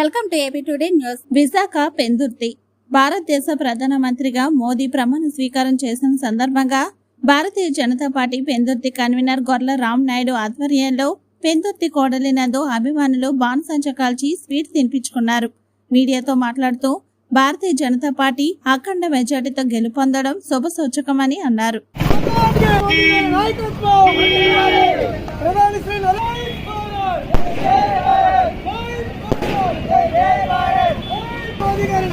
Welcome to AP today news. Visakha Pendurthi. భారతదేశ ప్రధానమంత్రిగా మోదీ ప్రమాణ స్వీకారం చేసిన సందర్భంగా భారతీయ జనతా పార్టీ పెందుర్తి కన్వీనర్ గొర్ల రామ్ నాయుడు ఆధ్వర్యంలో పెందుర్తి కోడలినందు అభిమానులు బాణసంచ కాల్చి స్వీట్ తినిపించుకున్నారు. మీడియాతో మాట్లాడుతూ భారతీయ జనతా పార్టీ అఖండ మెజార్టీతో గెలుపొందడం శుభసూచకమని అన్నారు. ప్రధాని శ్రీ నరేంద్ర మోదీ గారి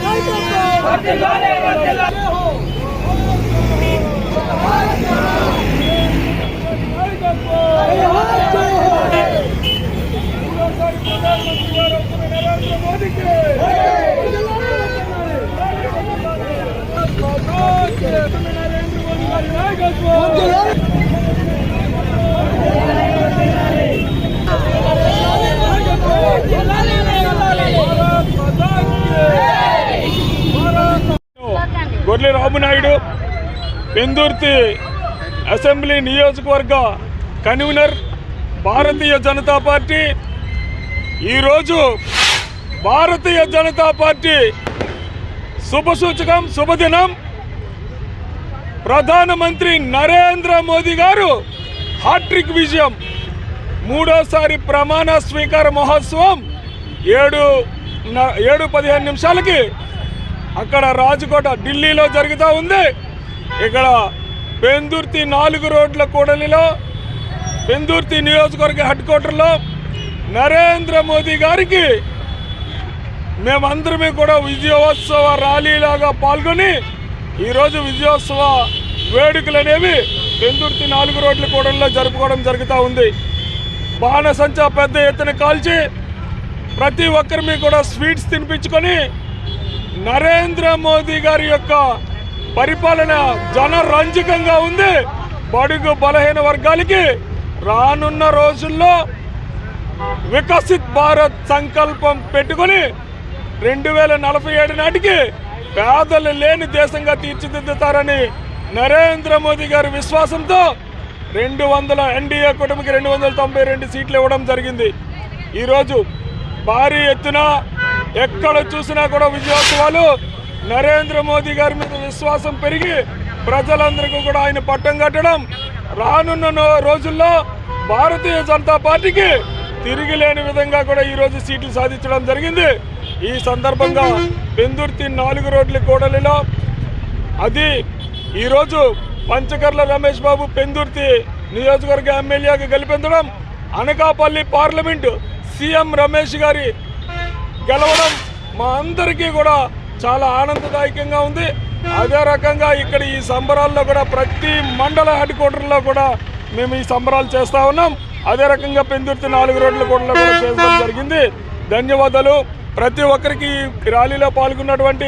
నరేంద్ర మోదీ గారి నాయకత్వం బాబు నాయుడు పెందుర్తి అసెంబ్లీ నియోజకవర్గ కన్వీనర్ భారతీయ జనతా పార్టీ. ఈరోజు భారతీయ జనతా పార్టీ శుభసూచకం శుభదినం ప్రధానమంత్రి నరేంద్ర మోదీ గారు హాట్రిక్ విజయం. మూడోసారి ప్రమాణ స్వీకార మహోత్సవం. ఏడు ఏడు పదిహేను నిమిషాలకి అక్కడ రాజకోట ఢిల్లీలో జరుగుతూ ఉంది. ఇక్కడ పెందుర్తి నాలుగు రోడ్ల కూడలిలో పెందుర్తి నియోజకవర్గ హెడ్ క్వార్టర్లో నరేంద్ర మోదీ గారికి మేమందరమే కూడా విజయోత్సవ ర్యాలీలాగా పాల్గొని ఈరోజు విజయోత్సవ వేడుకలు అనేవి పెందుర్తి నాలుగు రోడ్ల కూడలిలో జరుపుకోవడం జరుగుతూ ఉంది. బాణసంచా పెద్ద ఎత్తున కాల్చి ప్రతి ఒక్కరిని కూడా స్వీట్స్ తినిపించుకొని నరేంద్ర మోదీ గారి యొక్క పరిపాలన జనరంజకంగా ఉంది. బడుగు బలహీన వర్గాలకి రానున్న రోజుల్లో వికసిత్ భారత్ సంకల్పం పెట్టుకొని రెండు వేల నలభై ఏడు నాటికి పేదలు లేని దేశంగా తీర్చిదిద్దుతారని నరేంద్ర మోదీ గారి విశ్వాసంతో రెండు వందల ఎన్డీఏ కుటుంబకి రెండు వందల తొంభై రెండు సీట్లు ఇవ్వడం జరిగింది. ఈరోజు భారీ ఎత్తున ఎక్కడ చూసినా కూడా విజయోత్సవాలు. నరేంద్ర మోదీ గారి మీద విశ్వాసం పెరిగి ప్రజలందరికీ కూడా ఆయన పట్టం కట్టడం. రానున్న రోజుల్లో భారతీయ జనతా పార్టీకి తిరిగి లేని విధంగా కూడా ఈరోజు సీట్లు సాధించడం జరిగింది. ఈ సందర్భంగా పెందుర్తి నాలుగు రోడ్ల కూడలిలో అది ఈరోజు పంచకర్ల రమేష్ బాబు పెందుర్తి నియోజకవర్గ ఎమ్మెల్యేగా గెలిపించడం అనకాపల్లి పార్లమెంటు సీఎం రమేష్ గారి గెలవడం మా అందరికీ కూడా చాలా ఆనందదాయకంగా ఉంది. అదే రకంగా ఇక్కడ ఈ సంబరాల్లో కూడా ప్రతి మండల హెడ్ క్వార్టర్లో కూడా మేము ఈ సంబరాలు చేస్తా ఉన్నాం. అదే రకంగా పెందుర్తి నాలుగు రోడ్ల కూడా కూడా చేయడం జరిగింది. ధన్యవాదాలు. ప్రతి ఒక్కరికి ర్యాలీలో పాల్గొన్నటువంటి